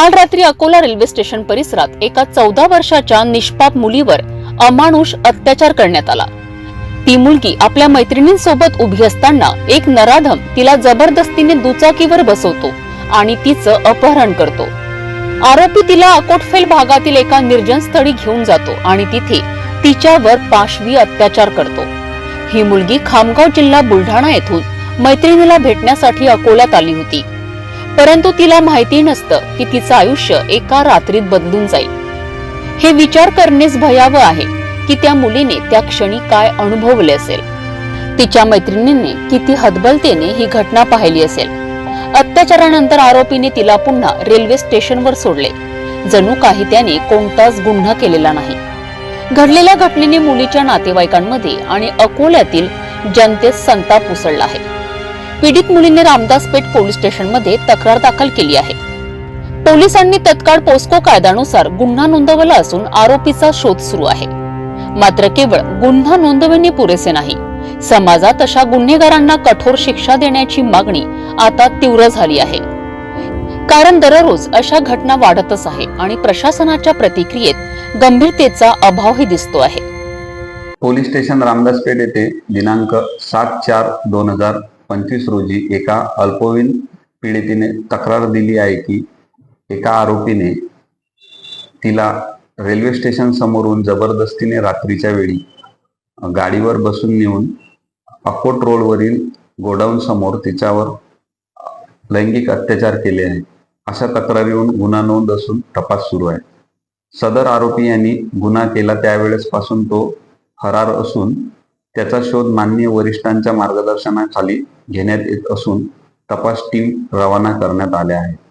काल रात्री Akola railway station परिसरात एका चौदा वर्षाच्या निष्पाप मुलीवर अमानुष अत्याचार करण्यात आला. ती मुलगी आपल्या मैत्रिणींसोबत उभी असताना एक नराधम तिला जबरदस्तीने दुचाकीवर बसवतो आणि तिचं अपहरण करतो. आरोपी तिला अकोटफेल भागातील एका निर्जन स्थळी घेऊन जातो आणि तिथे तिच्यावर पाशवी अत्याचार करतो. ही मुलगी खामगाव जिल्हा बुलढाणा येथून मैत्रिणीला भेटण्यासाठी अकोल्यात आली होती. परंतु तिला माहिती नसतं की तिचं आयुष्य एका रात्रीत बदलून जाईल. हे विचार करणेच भयावह आहे की त्या मुलीने त्या क्षणी काय अनुभवले असेल. तिच्या मैत्रिणीने किती हदबलतेने ही घटना पाहिली असेल. अत्याचारानंतर आरोपीने तिला पुन्हा रेल्वे स्टेशनवर सोडले. जणू काही त्याने कोणताच गुन्हा केलेला नाही. घडलेल्या घटनेने मुलीच्या नातेवाईकांमध्ये आणि अकोल्यातील जनतेत संताप उसळला आहे. पीडित मुलीने रामदास पेठ पोलीस स्टेशनमध्ये तक्रार दाखल केली आहे. पोलिसांनी तत्काळ पोस्को कायद्यानुसार गुन्हा नोंदवला असून आरोपीचा शोध सुरू आहे. मात्र केवळ गुन्हा नोंदविणे पुरेसे नाही. समाजात अशा गुन्हेगारांना कठोर शिक्षा देण्याची मागणी आता तीव्र झाली आहे. कारण दररोज अशा घटना वाढतच आहे आणि प्रशासनाच्या प्रतिक्रियेत गंभीरतेचा अभावही दिसतो आहे. पोलीस स्टेशन रामदासपेठ येथे दिनांक सात चार दोन हजार पंचवीस रोजी एका अल्पवयीन पीडितीने तक्रार दिली आहे की एका आरोपीने तिला रेल्वे स्टेशन समोरून जबरदस्तीने रात्रीच्या वेळी गाडीवर बसून नेऊन अकोट रोडवरील गोडाऊन समोर तिच्यावर लैंगिक अत्याचार केले आहे अशा तक्रारीवरून गुन्हा नोंद असून तपास सुरू आहे. सदर आरोपी यांनी गुन्हा केला त्यावेळेस पासून तो फरार असून त्याचा शोध मान्य वरिष्ठांच्या मार्गदर्शनाखाली घेण्यात येत असून तपास टीम रवाना करण्यात आल्या आहे